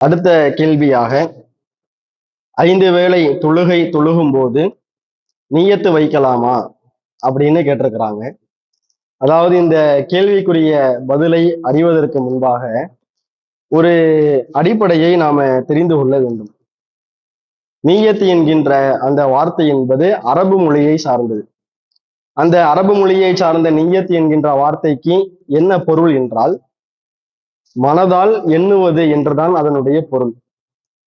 அடுத்த கேள்வியாக ஐந்து வேளை தொழுகை தொழுகும் போது நீயத்து வைக்கலாமா? அப்படின்னு கேட்டிருக்கிறாங்க. அதாவது இந்த கேள்விக்குரிய பதிலை அறிவதற்கு முன்பாக ஒரு அடிப்படையை நாம தெரிந்து கொள்ள வேண்டும். நீயத்து என்கின்ற அந்த வார்த்தை என்பது அரபு மொழியை சார்ந்தது. அந்த அரபு மொழியை சார்ந்த நீயத்து என்கின்ற வார்த்தைக்கு என்ன பொருள் என்றால் மனதால் எண்ணுவது என்றுதான் அதனுடைய பொருள்.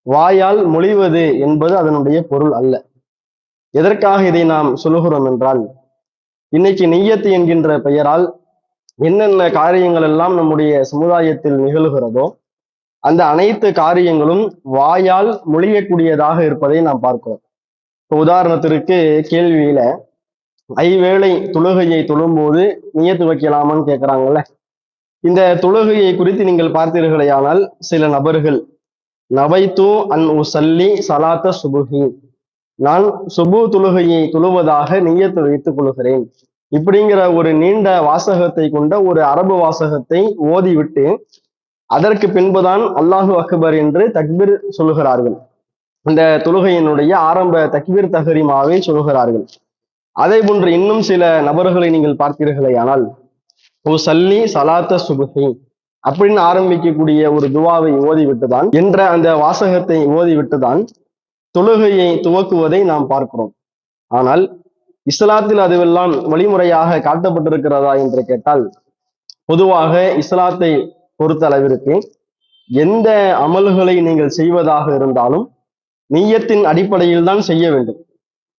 வாயால் மொழிவது என்பது அதனுடைய பொருள் அல்ல. எதற்காக இதை நாம் சொல்லுகிறோம் என்றால் இன்னைக்கு நெய்யத்து என்கின்ற பெயரால் என்னென்ன காரியங்கள் எல்லாம் நம்முடைய சமுதாயத்தில் நிகழ்கிறதோ அந்த அனைத்து காரியங்களும் வாயால் மொழியக்கூடியதாக இருப்பதை நாம் பார்க்கிறோம். இப்போ உதாரணத்திற்கு கேள்வியில ஐவேளை தொழுகையை தொழும்போது நியத்து வைக்கலாமான்னு கேட்குறாங்கல்ல இந்த தொழுகையை குறித்து நீங்கள் பார்த்தீர்களேயானால் சில நபர்கள் நவைத்து அன் உசல்லி சலாத்த சுபுகி நான் சுபு தொழுகையை தொழுவதாக நீயத்து வைத்துக் கொள்கிறேன். இப்படிங்கிற ஒரு நீண்ட வாசகத்தை கொண்ட ஒரு அரபு வாசகத்தை ஓதிவிட்டு அதற்கு பின்புதான் அல்லாஹு அக்பர் என்று தக்பீர் சொல்லுகிறார்கள். இந்த தொழுகையினுடைய ஆரம்ப தக்பீர் தஹரிமாவை சொல்லுகிறார்கள். அதே போன்று இன்னும் சில நபர்களை நீங்கள் பார்த்தீர்களே ஆனால் ஓ சல்லி சலாத்த சுபுகி அப்படின்னு ஆரம்பிக்கக்கூடிய ஒரு துவாவை ஓதிவிட்டுதான் என்ற அந்த வாசகத்தை ஓதிவிட்டுதான் தொழுகையை துவக்குவதை நாம் பார்க்கிறோம். ஆனால் இஸ்லாத்தில் அதுவெல்லாம் வழிமுறையாக காட்டப்பட்டிருக்கிறதா என்று கேட்டால் பொதுவாக இஸ்லாத்தை பொறுத்த அளவிற்கு எந்த அமல்களை நீங்கள் செய்வதாக இருந்தாலும் நீயத்தின் அடிப்படையில் தான் செய்ய வேண்டும்.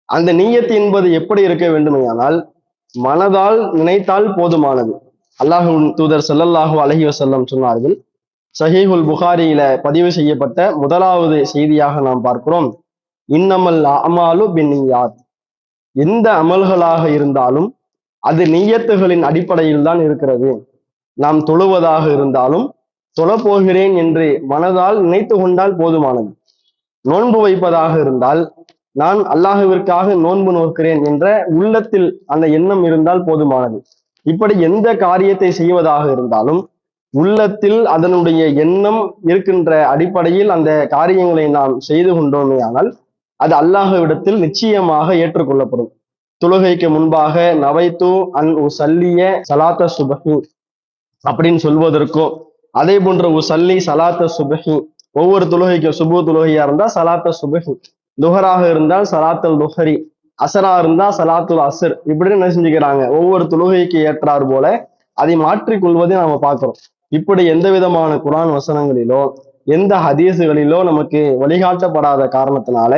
அந்த நீயத்து என்பது எப்படி இருக்க வேண்டுமையானால் மனதால் நினைத்தால் போதுமானது. அல்லாஹு தூதர் ஸல்லல்லாஹு அலஹி வசல்லம் சொன்னார்கள். சஹீஹுல் புகாரியில பதிவு செய்யப்பட்ட முதலாவது செய்தியாக நாம் பார்க்கிறோம். இன்னமல் அமாலு பின்னியாத் எந்த அமல்களாக இருந்தாலும் அது நீயத்துகளின் அடிப்படையில் தான் இருக்கிறது. நாம் தொழுவதாக இருந்தாலும் தொழப்போகிறேன் என்று மனதால் நினைத்து கொண்டால் போதுமானது. நோன்பு வைப்பதாக இருந்தால் நான் அல்லாஹுவிற்காக நோன்பு நோக்கிறேன் என்ற உள்ளத்தில் அந்த எண்ணம் இருந்தால் போதுமானது. இப்படி எந்த காரியத்தை செய்வதாக இருந்தாலும் உள்ளத்தில் அதனுடைய எண்ணம் இருக்கின்ற அடிப்படையில் அந்த காரியங்களை நாம் செய்து கொண்டோமே ஆனால் அது அல்லாஹவிடத்தில் நிச்சயமாக ஏற்றுக்கொள்ளப்படும். தொழுகைக்கு முன்பாக நவைத்து அன் உ சல்லிய சலாத்த சுபஹி அப்படின்னு சொல்வதற்கும் அதே போன்ற உ சல்லி சலாத்த சுபஹி ஒவ்வொரு தொழுகைக்கும் சுபு தொழுகையா இருந்தா சலாத்த சுபஹி துஹராக இருந்தால் சலாத்தல் துஹரி அசரா இருந்தா சலாத்துல் அசர். இப்படி என்ன செஞ்சுக்கிறாங்க? ஒவ்வொரு தொழுகைக்கு ஏற்றார் போல அதை மாற்றிக்கொள்வதை நாம பார்க்கிறோம். இப்படி எந்த விதமான குரான் வசனங்களிலோ எந்த ஹதீஸுகளிலோ நமக்கு வழிகாட்டப்படாத காரணத்தினால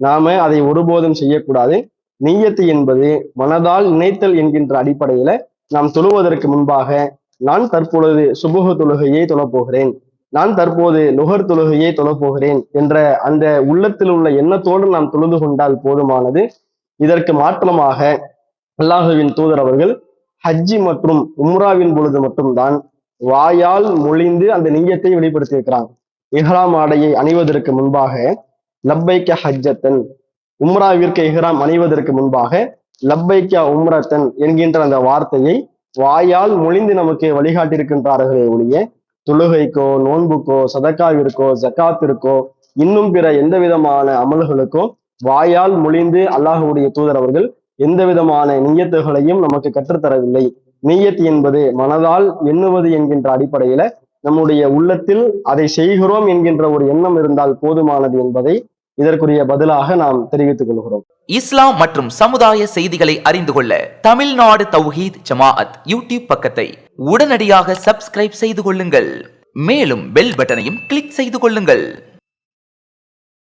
நாம அதை ஒருபோதும் செய்யக்கூடாது. நீயத்து என்பது மனதால் நினைத்தல் என்கின்ற அடிப்படையில நாம் தொழுவதற்கு முன்பாக நான் தற்பொழுது சுபுக தொழுகையை தொழப்போகிறேன். நான் தற்போது நுகர் தொழுகையை தொழப்போகிறேன் என்ற அந்த உள்ளத்தில் உள்ள எண்ணத்தோடு நாம் தொழுது கொண்டால் போதுமானது. இதற்கு மாற்றமாக அல்லாஹுவின் தூதர் அவர்கள் ஹஜ்ஜி மற்றும் உம்ராவின் பொழுது மட்டும்தான் வாயால் மொழிந்து அந்த நிங்கத்தை வெளிப்படுத்தியிருக்கிறாங்க இஹ்ராம் ஆடையை அணிவதற்கு முன்பாக லப்பைக்க ஹஜ்ஜத்தன் உம்ராவிற்கு இஹ்ராம் அணிவதற்கு முன்பாக லப்பைக்க உம்ரத்தன் என்கின்ற அந்த வார்த்தையை வாயால் மொழிந்து நமக்கு வழிகாட்டியிருக்கின்றார்களே ஒழிய தொழுகைக்கோ நோன்புக்கோ சதக்காவிற்கோ ஜக்காத்திற்கோ இன்னும் பிற எந்த விதமான அமல்களுக்கோ வாயால் மொழிந்து அல்லாஹுடைய தூதர் அவர்கள் எந்த விதமான நியத்துகளையும் நமக்கு கற்றுத்தரவில்லை. நீயத் என்பது மனதால் எண்ணுவது என்கின்ற அடிப்படையில நம்முடைய உள்ளத்தில் அதை செய்கிறோம் என்கின்ற ஒரு எண்ணம் இருந்தால் போதுமானது என்பதை இதற்குரிய பதிலாக நாம் தெரிவித்துக் கொள்கிறோம். இஸ்லாம் மற்றும் சமுதாய செய்திகளை அறிந்து கொள்ள தமிழ்நாடு தௌஹீத் ஜமாஅத் யூடியூப் பக்கத்தை உடனடியாக சப்ஸ்கிரைப் செய்து கொள்ளுங்கள். மேலும் பெல் பட்டனையும் கிளிக் செய்து கொள்ளுங்கள்.